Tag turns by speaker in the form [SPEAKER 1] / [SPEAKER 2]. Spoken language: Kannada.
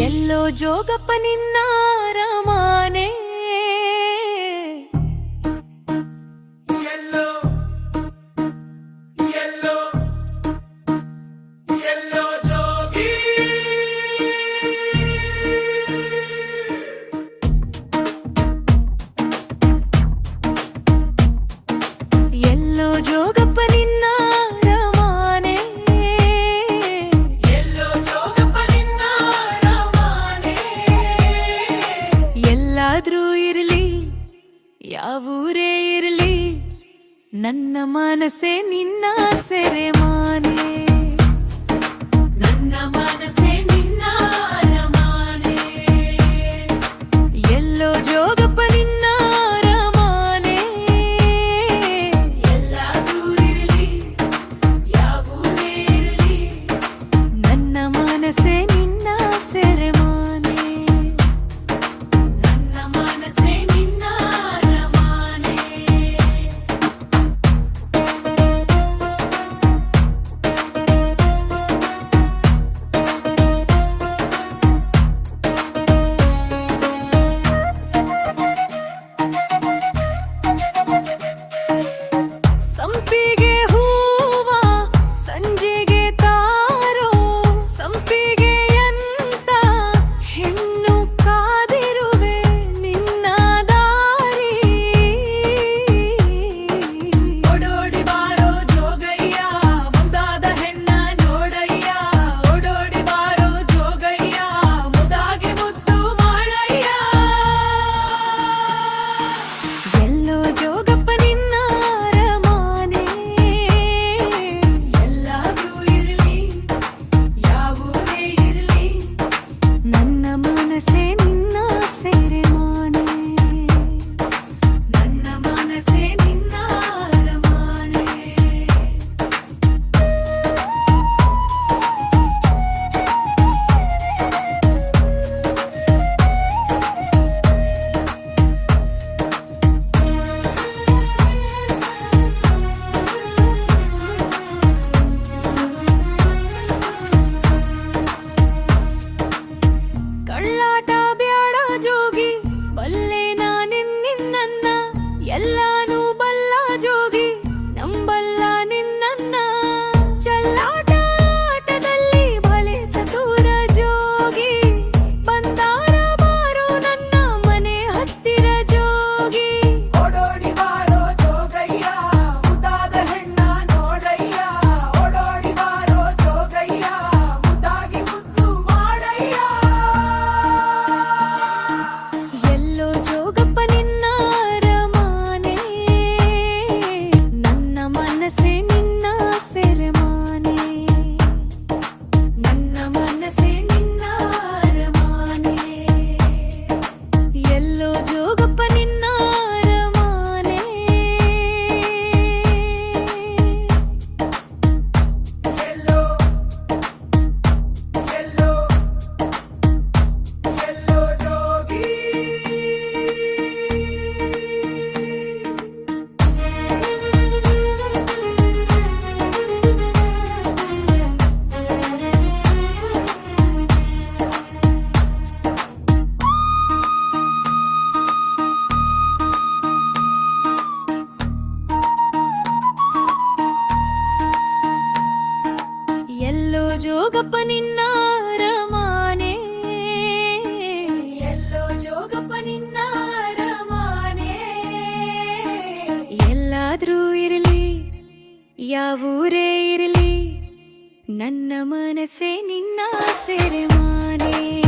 [SPEAKER 1] ಎಲ್ಲೋ
[SPEAKER 2] ಜೋಗಪ್ಪ ನಿನ್ನ ರಮಾನೇ
[SPEAKER 1] ನನ್ನ
[SPEAKER 2] ಮನಸ್ಸೆ ನಿನ್ನ ಸೆರೆಮಾ ಜೋಗಪ್ಪ ನಿನ್ನ ರಮಾನೆ. ಎಲ್ಲೋ ಜೋಗಪ್ಪ ನಿನ್ನ ರಮಾನೆ. ಎಲ್ಲಾದ್ರೂ ಇರಲಿ ಯಾವೂರೇ ಇರಲಿ ನನ್ನ ಮನಸ್ಸೇ ನಿನ್ನ ಸೆರೆಮಾನೇ.